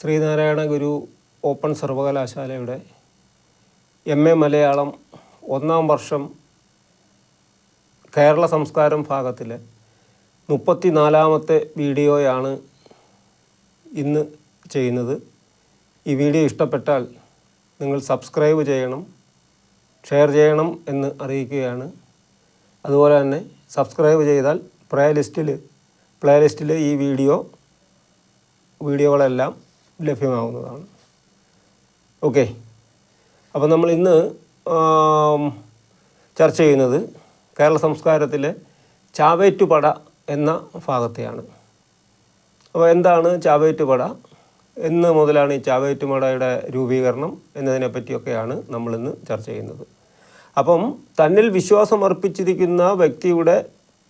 Sreenarayana Guru open സർവകലാശാലയുടെ M A Malayalam ഒന്നാം വർഷം കേരള സംസ്കാരം ഭാഗത്തിലെ മുപ്പത്തി നാലാമത്തെ വീഡിയോയാണ് ഇന്ന് ചെയ്യുന്നത്. ഈ വീഡിയോ ഇഷ്ടപ്പെട്ടാൽ നിങ്ങൾ സബ്സ്ക്രൈബ് ചെയ്യണം ഷെയർ ചെയ്യണം എന്ന് അറിയിക്കുകയാണ്. അതുപോലെ തന്നെ സബ്സ്ക്രൈബ് ചെയ്താൽ പ്ലേലിസ്റ്റിൽ പ്ലേലിസ്റ്റിൽ പ്ലേ ലിസ്റ്റിൽ ഈ വീഡിയോ വീഡിയോകളെല്ലാം ലഭ്യമാവുന്നതാണ് ഓക്കെ. അപ്പോൾ നമ്മൾ ഇന്ന് ചർച്ച ചെയ്യുന്നത് കേരള സംസ്കാരത്തിലെ ചാവേറ്റുപട എന്ന ഭാഗത്തെയാണ്. അപ്പോൾ എന്താണ് ചാവേറ്റുപട? എന്ന് മുതലാണ് ഈ ചാവേറ്റുപടയുടെ രൂപീകരണം എന്നതിനെ പറ്റിയൊക്കെയാണ് നമ്മളിന്ന് ചർച്ച ചെയ്യുന്നത്. അപ്പം തന്നിൽ വിശ്വാസം അർപ്പിച്ചിരിക്കുന്ന വ്യക്തിയുടെ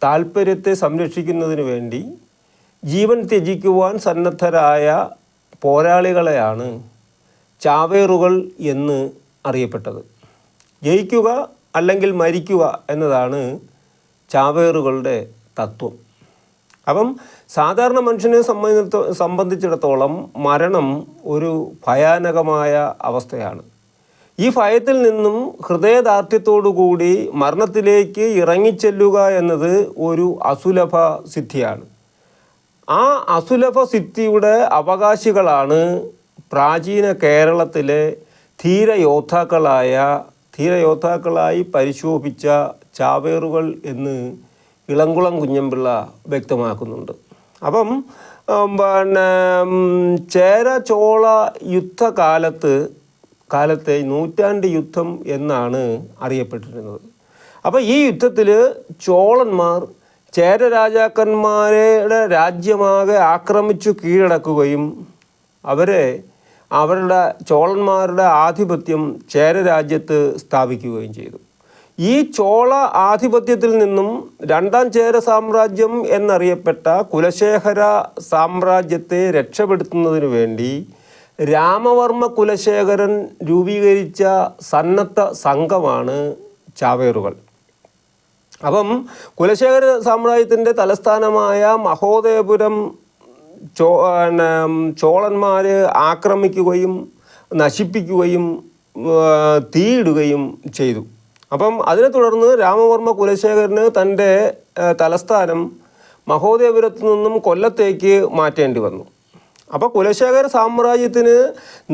താല്പര്യത്തെ സംരക്ഷിക്കുന്നതിന് വേണ്ടി ജീവൻ ത്യജിക്കുവാൻ സന്നദ്ധരായ പോരാളികളെയാണ് ചാവേറുകൾ എന്ന് അറിയപ്പെട്ടത്. ജയിക്കുക അല്ലെങ്കിൽ മരിക്കുക എന്നതാണ് ചാവേറുകളുടെ തത്വം. അപ്പം സാധാരണ മനുഷ്യനെ സംബന്ധിച്ച സംബന്ധിച്ചിടത്തോളം മരണം ഒരു ഭയാനകമായ അവസ്ഥയാണ്. ഈ ഭയത്തിൽ നിന്നും ഹൃദയദാർഢ്യത്തോടുകൂടി മരണത്തിലേക്ക് ഇറങ്ങിച്ചെല്ലുക എന്നത് ഒരു അസുലഭ സിദ്ധിയാണ്. ആ അസുലഭ സിദ്ധിയുടെ അവകാശികളാണ് പ്രാചീന കേരളത്തിലെ ധീരയോദ്ധാക്കളായ ധീരയോദ്ധാക്കളായി പരിശോഭിച്ച ചാവേറുകൾ എന്ന് ഇളംകുളം കുഞ്ഞമ്പിള്ള വ്യക്തമാക്കുന്നുണ്ട്. അപ്പം പിന്നെ ചേര ചോള യുദ്ധകാലത്ത് കാലത്തെ നൂറ്റാണ്ട് യുദ്ധം എന്നാണ് അറിയപ്പെട്ടിരുന്നത്. അപ്പോൾ ഈ യുദ്ധത്തിൽ ചോളന്മാർ ചേര രാജാക്കന്മാരുടെ രാജ്യമാകെ ആക്രമിച്ചു കീഴടക്കുകയും അവരെ അവരുടെ ചോളന്മാരുടെ ആധിപത്യം ചേര രാജ്യത്ത് സ്ഥാപിക്കുകയും ചെയ്തു. ഈ ചോള ആധിപത്യത്തിൽ നിന്നും രണ്ടാം ചേര സാമ്രാജ്യം എന്നറിയപ്പെട്ട കുലശേഖര സാമ്രാജ്യത്തെ രക്ഷപ്പെടുത്തുന്നതിനു വേണ്ടി രാമവർമ്മ കുലശേഖരൻ രൂപീകരിച്ച സന്നദ്ധ സംഘമാണ് ചാവേറുകൾ. അപ്പം കുലശേഖര സാമ്രാജ്യത്തിന്റെ തലസ്ഥാനമായ മഹോദയപുരം ചോ ചോളന്മാർ ആക്രമിക്കുകയും നശിപ്പിക്കുകയും തീയിടുകയും ചെയ്തു. അപ്പം അതിനെ തുടർന്ന് രാമവർമ്മ കുലശേഖരന് തന്റെ തലസ്ഥാനം മഹോദയപുരത്തു നിന്നും കൊല്ലത്തേക്ക് മാറ്റേണ്ടി വന്നു. അപ്പോൾ കുലശേഖര സാമ്രാജ്യത്തിന്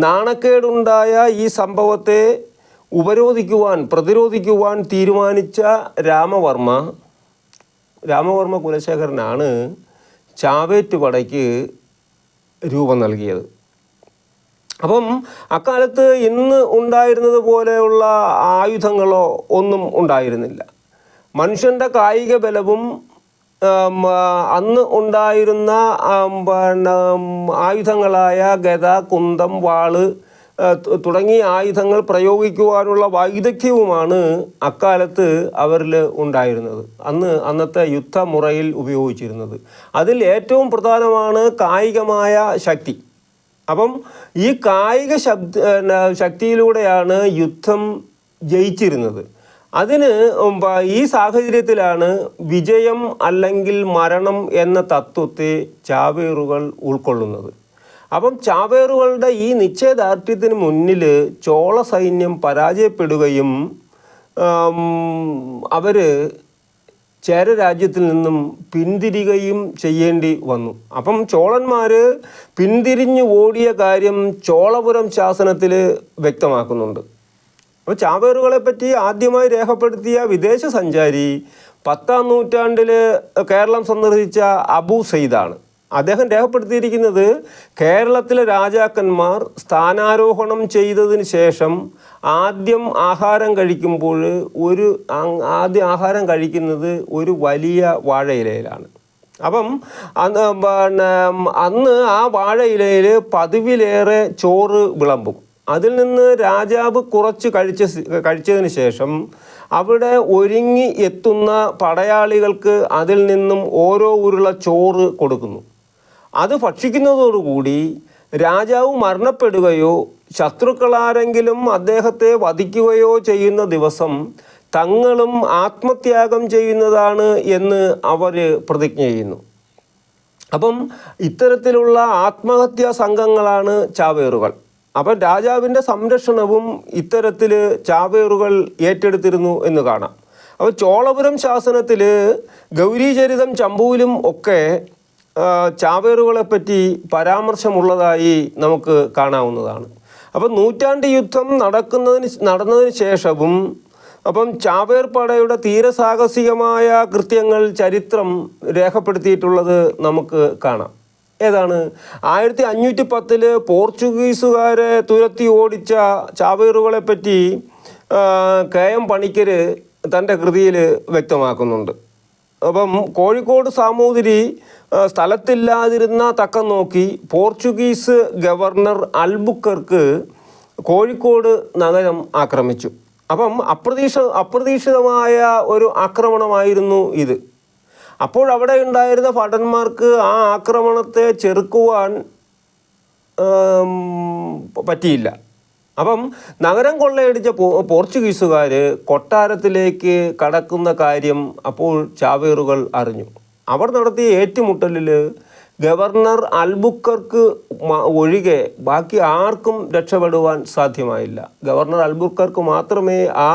നാണക്കേടുണ്ടായ ഈ സംഭവത്തെ ഉപരോധിക്കുവാൻ പ്രതിരോധിക്കുവാൻ തീരുമാനിച്ച രാമവർമ്മ രാമവർമ്മ കുലശേഖരനാണ് ചാവേറ്റുപടയ്ക്ക് രൂപം നൽകിയത്. അപ്പം അക്കാലത്ത് ഇന്ന് ഉണ്ടായിരുന്നത് പോലെയുള്ള ആയുധങ്ങളോ ഒന്നും ഉണ്ടായിരുന്നില്ല. മനുഷ്യന്റെ കായിക ബലവും അന്ന് ഉണ്ടായിരുന്ന ആയുധങ്ങളായ ഗത കുന്തം വാൾ തുടങ്ങിയ ആയുധങ്ങൾ പ്രയോഗിക്കുവാനുള്ള വൈദഗ്ധ്യവുമാണ് അക്കാലത്ത് അവരിൽ ഉണ്ടായിരുന്നത്. അന്ന് അന്നത്തെ യുദ്ധമുറയിൽ ഉപയോഗിച്ചിരുന്നത്. അതിൽ ഏറ്റവും പ്രധാനമാണ് കായികമായ ശക്തി. അപ്പം ഈ കായിക ശബ്ദ ശക്തിയിലൂടെയാണ് യുദ്ധം ജയിച്ചിരുന്നത്. അതിന് ഈ സാഹചര്യത്തിലാണ് വിജയം അല്ലെങ്കിൽ മരണം എന്ന തത്വത്തെ ചാവേറുകൾ ഉൾക്കൊള്ളുന്നത്. അപ്പം ചാവേറുകളുടെ ഈ നിശ്ചയദാർഢ്യത്തിന് മുന്നിൽ ചോള സൈന്യം പരാജയപ്പെടുകയും അവർ അവർ ചേര രാജ്യത്തിൽ നിന്നും പിന്തിരികയും ചെയ്യേണ്ടി വന്നു. അപ്പം ചോളന്മാർ പിന്തിരിഞ്ഞു ഓടിയ കാര്യം ചോളപുരം ശാസനത്തിൽ വ്യക്തമാക്കുന്നുണ്ട്. അപ്പോൾ ചാവേറുകളെ പറ്റി ആദ്യമായി രേഖപ്പെടുത്തിയ വിദേശ സഞ്ചാരി പത്താം നൂറ്റാണ്ടിൽ കേരളം സന്ദർശിച്ച അബു സെയ്ദാണ്. അദ്ദേഹം രേഖപ്പെടുത്തിയിരിക്കുന്നത് കേരളത്തിലെ രാജാക്കന്മാർ സ്ഥാനാരോഹണം ചെയ്തതിന് ശേഷം ആദ്യം ആഹാരം കഴിക്കുമ്പോൾ ഒരു ആദ്യം ആഹാരം കഴിക്കുന്നത് ഒരു വലിയ വാഴയിലയിലാണ്. അപ്പം അന്ന് പിന്നെ അന്ന് ആ വാഴയിലയിൽ പതിവിലേറെ ചോറ് വിളമ്പും. അതിൽ നിന്ന് രാജാവ് കുറച്ച് കഴിച്ച കഴിച്ചതിന് ശേഷം അവിടെ ഒരുങ്ങി എത്തുന്ന പടയാളികൾക്ക് അതിൽ നിന്നും ഓരോ ഉരുള ചോറ് കൊടുക്കുന്നു. അത് ഭക്ഷിക്കുന്നതോടുകൂടി രാജാവ് മരണപ്പെടുകയോ ശത്രുക്കളാരെങ്കിലും അദ്ദേഹത്തെ വധിക്കുകയോ ചെയ്യുന്ന ദിവസം തങ്ങളും ആത്മത്യാഗം ചെയ്യുന്നതാണ് എന്ന് അവർ പ്രതിജ്ഞ ചെയ്യുന്നു. അപ്പം ഇത്തരത്തിലുള്ള ആത്മഹത്യാ സംഘങ്ങളാണ് ചാവേറുകൾ. അപ്പം രാജാവിന്റെ സംരക്ഷണവും ഇത്തരത്തിൽ ചാവേറുകൾ ഏറ്റെടുത്തിരുന്നു എന്ന് കാണാം. അപ്പോൾ ചോളപുരം ശാസനത്തിൽ ഗൗരീചരിതം ചമ്പൂവിലും ഒക്കെ ആ, ചാവേറുകളെപ്പറ്റി പരാമർശമുള്ളതായി നമുക്ക് കാണാവുന്നതാണ്. അപ്പം നൂറ്റാണ്ട് യുദ്ധം നടക്കുന്നതിന് നടന്നതിന് ശേഷവും അപ്പം ചാവേർ പടയുടെ തീരസാഹസികമായ കൃത്യങ്ങൾ ചരിത്രം രേഖപ്പെടുത്തിയിട്ടുള്ളത് നമുക്ക് കാണാം. ഏതാണ്? ആയിരത്തി അഞ്ഞൂറ്റി പത്തിൽ പോർച്ചുഗീസുകാരെ തുരത്തി ഓടിച്ച ചാവേറുകളെ പറ്റി കെ എം പണിക്കർ തന്റെ കൃതിയിൽ വ്യക്തമാക്കുന്നുണ്ട്. അപ്പം കോഴിക്കോട് സാമൂതിരി സ്ഥലത്തില്ലാതിരുന്ന തക്കം നോക്കി പോർച്ചുഗീസ് ഗവർണർ അൽബുക്കർക്ക് കോഴിക്കോട് നഗരം ആക്രമിച്ചു. അപ്പം അപ്രതീക്ഷ അപ്രതീക്ഷിതമായ ഒരു ആക്രമണമായിരുന്നു ഇത്. അപ്പോൾ അവിടെ ഉണ്ടായിരുന്ന ഭടന്മാർക്ക് ആ ആക്രമണത്തെ ചെറുക്കുവാൻ പറ്റിയില്ല. അപ്പം നഗരം കൊള്ളയടിച്ച പോർച്ചുഗീസുകാർ കൊട്ടാരത്തിലേക്ക് കടക്കുന്ന കാര്യം അപ്പോൾ ചാവേറുകൾ അറിഞ്ഞു. അവർ നടത്തിയ ഏറ്റുമുട്ടലിൽ ഗവർണർ അൽബുക്കർക്ക് ഒഴികെ ബാക്കി ആർക്കും രക്ഷപ്പെടുവാൻ സാധ്യമായില്ല. ഗവർണർ അൽബുക്കർക്ക് മാത്രമേ ആ,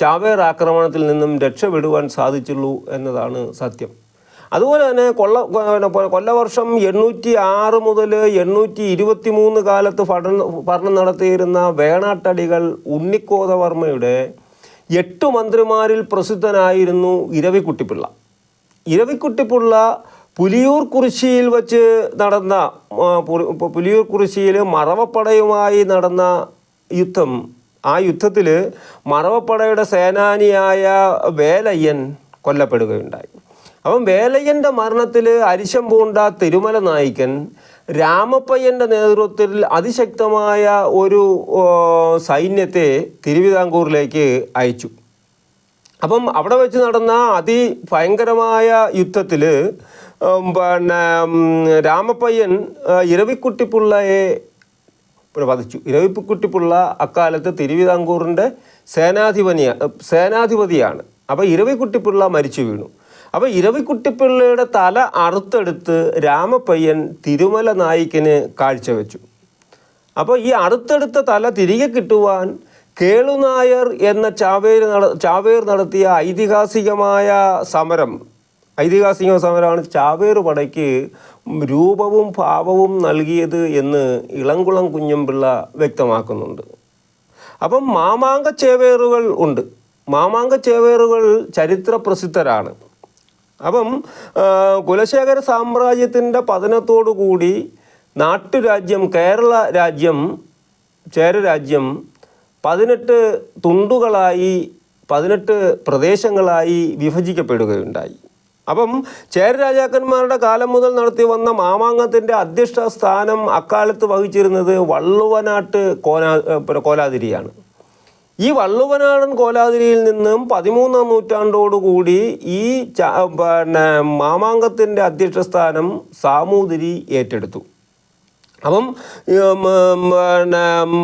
ചാവേർ ആക്രമണത്തിൽ നിന്നും രക്ഷപ്പെടുവാൻ സാധിച്ചുള്ളൂ എന്നതാണ് സത്യം. അതുപോലെ തന്നെ കൊള്ള കൊല്ലവർഷം എണ്ണൂറ്റി ആറ് മുതൽ എണ്ണൂറ്റി ഇരുപത്തി മൂന്ന് കാലത്ത് പഠന ഭരണം നടത്തിയിരുന്ന വേണാട്ടടികൾ ഉണ്ണിക്കോതവർമ്മയുടെ എട്ട് മന്ത്രിമാരിൽ പ്രസിദ്ധനായിരുന്നു ഇരവിക്കുട്ടിപ്പിള്ള. ഇരവിക്കുട്ടിപ്പിള്ള പുലിയൂർ കുറിശിയിൽ വച്ച് നടന്ന പുലിയൂർ കുറിശിയിൽ മറവപ്പടയുമായി നടന്ന യുദ്ധം. ആ യുദ്ധത്തിൽ മറവപ്പടയുടെ സേനാനിയായ വേലയ്യൻ കൊല്ലപ്പെടുകയുണ്ടായി. അപ്പം വേലയ്യന്റെ മരണത്തിൽ അരിശം പൂണ്ട തിരുമല നായിക്കൻ രാമപ്പയ്യന്റെ നേതൃത്വത്തിൽ അതിശക്തമായ ഒരു സൈന്യത്തെ തിരുവിതാംകൂറിലേക്ക് അയച്ചു. അപ്പം അവിടെ വെച്ച് നടന്ന അതിഭയങ്കരമായ യുദ്ധത്തിൽ പിന്നെ രാമപ്പയ്യൻ ഇരവിക്കുട്ടിപ്പിള്ളയെ വധിച്ചു ഇരവിക്കുട്ടിപ്പിള്ള അക്കാലത്ത് തിരുവിതാംകൂറിന്റെ സേനാധിപനിയ സേനാധിപതിയാണ്. അപ്പോൾ ഇരവിക്കുട്ടിപ്പിള്ള മരിച്ചു വീണു. അപ്പോൾ ഇരവിക്കുട്ടിപ്പിള്ളയുടെ തല അറുത്തെടുത്ത് രാമപ്പയ്യൻ തിരുമല നായിക്കന് കാഴ്ചവെച്ചു. അപ്പോൾ ഈ അറുത്തെടുത്ത തല തിരികെ കിട്ടുവാൻ കേളുനായർ എന്ന ചാവേർ നട ചാവേർ നടത്തിയ ഐതിഹാസികമായ സമരം ഐതിഹാസിക സമരമാണ് ചാവേർ പടയ്ക്ക് രൂപവും ഭാവവും നൽകിയത് എന്ന് ഇളംകുളം കുഞ്ഞമ്പിള്ള വ്യക്തമാക്കുന്നുണ്ട്. അപ്പം മാമാങ്ക ചേവേറുകൾ ഉണ്ട്. മാമാങ്ക ചേവേറുകൾ ചരിത്ര പ്രസിദ്ധരാണ് അപ്പം കുലശേഖര സാമ്രാജ്യത്തിന്റെ പതനത്തോടു കൂടി നാട്ടുരാജ്യം കേരള രാജ്യം ചേരരാജ്യം പതിനെട്ട് തുണ്ടുകളായി പതിനെട്ട് പ്രദേശങ്ങളായി വിഭജിക്കപ്പെടുകയുണ്ടായി. അപ്പം ചേര രാജാക്കന്മാരുടെ കാലം മുതൽ നടത്തി വന്ന മാമാങ്കത്തിന്റെ അധ്യക്ഷ സ്ഥാനം അക്കാലത്ത് വഹിച്ചിരുന്നത് വള്ളുവനാട്ട് കോനാ കോലാതിരിയാണ്. ഈ വള്ളുവനാടൻ കോലാതിരിയിൽ നിന്നും പതിമൂന്നാം നൂറ്റാണ്ടോടുകൂടി ഈ പിന്നെ മാമാങ്കത്തിന്റെ അധ്യക്ഷസ്ഥാനം സാമൂതിരി ഏറ്റെടുത്തു. അപ്പം പിന്നെ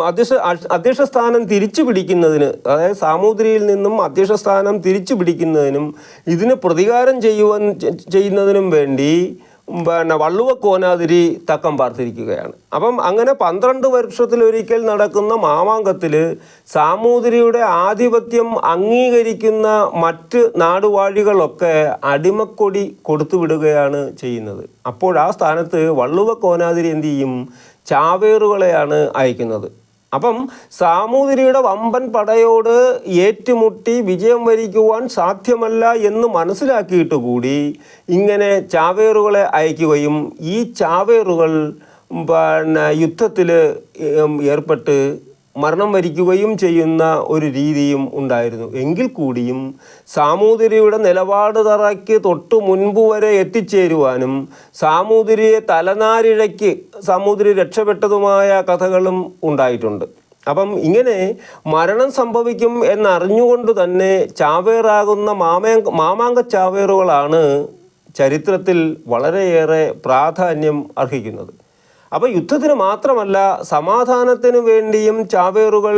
അധ്യക്ഷ അധ്യക്ഷ സ്ഥാനം തിരിച്ചു പിടിക്കുന്നതിന് അതായത് സാമൂതിരിയിൽ നിന്നും അധ്യക്ഷ സ്ഥാനം തിരിച്ചു പിടിക്കുന്നതിനും ഇതിന് പ്രതികാരം ചെയ്യുവാൻ ചെയ്യുന്നതിനും വേണ്ടി പിന്നെ വള്ളുവ കോനാതിരി തക്കം പാർത്തിരിക്കുകയാണ്. അപ്പം അങ്ങനെ പന്ത്രണ്ട് വർഷത്തിലൊരിക്കൽ നടക്കുന്ന മാമാങ്കത്തിൽ സാമൂതിരിയുടെ ആധിപത്യം അംഗീകരിക്കുന്ന മറ്റ് നാടുവാഴികളൊക്കെ അടിമക്കൊടി കൊടുത്തുവിടുകയാണ് ചെയ്യുന്നത്. അപ്പോഴാ സ്ഥാനത്ത് വള്ളുവ കോനാതിരി എന്ത് ചെയ്യും? ചാവേറുകളെയാണ് അയക്കുന്നത്. അപ്പം സാമൂതിരിയുടെ വമ്പൻ പടയോട് ഏറ്റുമുട്ടി വിജയം വരിക്കുവാൻ സാധ്യമല്ല എന്ന് മനസ്സിലാക്കിയിട്ട് കൂടി ഇങ്ങനെ ചാവേറുകളെ അയക്കുകയും ഈ ചാവേറുകൾ പിന്നെ യുദ്ധത്തിൽ ഏർപ്പെട്ട് മരണം വരിക്കുകയും ചെയ്യുന്ന ഒരു രീതിയും ഉണ്ടായിരുന്നു. എങ്കിൽ കൂടിയും സാമൂതിരിയുടെ നിലപാട് തറയ്ക്ക് തൊട്ട് മുൻപ് വരെ എത്തിച്ചേരുവാനും സാമൂതിരിയെ തലനാരിഴയ്ക്ക് സാമൂതിരി രക്ഷപ്പെട്ടതുമായ കഥകളും ഉണ്ടായിട്ടുണ്ട്. അപ്പം ഇങ്ങനെ മരണം സംഭവിക്കും എന്നറിഞ്ഞുകൊണ്ട് തന്നെ ചാവേറാകുന്ന മാമേ മാമാങ്ക ചാവേറുകളാണ് ചരിത്രത്തിൽ വളരെയേറെ പ്രാധാന്യം അർഹിക്കുന്നത്. അപ്പോൾ യുദ്ധത്തിന് മാത്രമല്ല സമാധാനത്തിന് വേണ്ടിയും ചാവേറുകൾ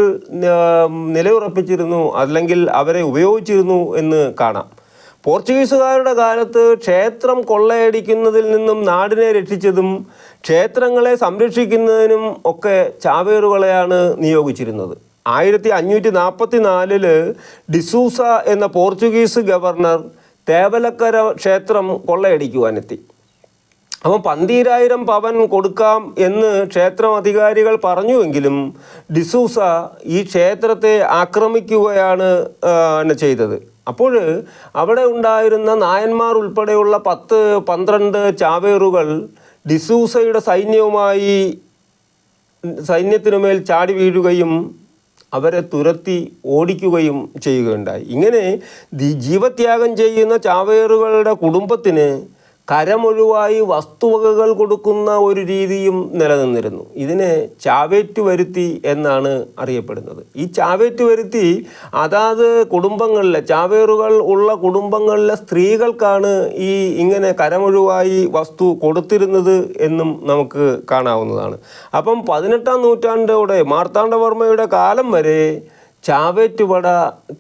നിലയുറപ്പിച്ചിരുന്നു അല്ലെങ്കിൽ അവരെ ഉപയോഗിച്ചിരുന്നു എന്ന് കാണാം. പോർച്ചുഗീസുകാരുടെ കാലത്ത് ക്ഷേത്രം കൊള്ളയടിക്കുന്നതിൽ നിന്നും നാടിനെ രക്ഷിച്ചതും ക്ഷേത്രങ്ങളെ സംരക്ഷിക്കുന്നതിനും ഒക്കെ ചാവേറുകളെയാണ് നിയോഗിച്ചിരുന്നത്. ആയിരത്തി അഞ്ഞൂറ്റി നാൽപ്പത്തി നാലിൽ ഡിസൂസ എന്ന പോർച്ചുഗീസ് ഗവർണർ തേവലക്കര ക്ഷേത്രം കൊള്ളയടിക്കുവാനെത്തി അപ്പം പന്തീരായിരം പവൻ കൊടുക്കാം എന്ന് ക്ഷേത്രം അധികാരികൾ പറഞ്ഞുവെങ്കിലും ഡിസൂസ ഈ ക്ഷേത്രത്തെ ആക്രമിക്കുകയാണ് ചെയ്തത്. അപ്പോൾ അവിടെ ഉണ്ടായിരുന്ന നായന്മാർ ഉൾപ്പെടെയുള്ള പത്ത് പന്ത്രണ്ട് ചാവേറുകൾ ഡിസൂസയുടെ സൈന്യവുമായി സൈന്യത്തിനുമേൽ ചാടി വീഴുകയും അവരെ തുരത്തി ഓടിക്കുകയും ചെയ്യുകയുണ്ടായി. ഇങ്ങനെ ജീവത്യാഗം ചെയ്യുന്ന ചാവേറുകളുടെ കുടുംബത്തിന് കരമൊഴിവായി വസ്തുവകകൾ കൊടുക്കുന്ന ഒരു രീതിയും നിലനിന്നിരുന്നു. ഇതിനെ ചാവേറ്റ് വരുത്തി എന്നാണ് അറിയപ്പെടുന്നത്. ഈ ചാവേറ്റ് വരുത്തി അതാത് കുടുംബങ്ങളിലെ ചാവേറുകൾ ഉള്ള കുടുംബങ്ങളിലെ സ്ത്രീകൾക്കാണ് ഈ ഇങ്ങനെ കരമൊഴിവായി വസ്തു കൊടുത്തിരുന്നത് എന്നും നമുക്ക് കാണാവുന്നതാണ്. അപ്പം പതിനെട്ടാം നൂറ്റാണ്ടോടെ മാർത്താണ്ഡവർമ്മയുടെ കാലം വരെ ചാവേറ്റുപട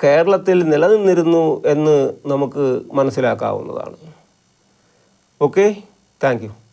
കേരളത്തിൽ നിലനിന്നിരുന്നു എന്ന് നമുക്ക് മനസ്സിലാക്കാവുന്നതാണ്. Okay, thank you.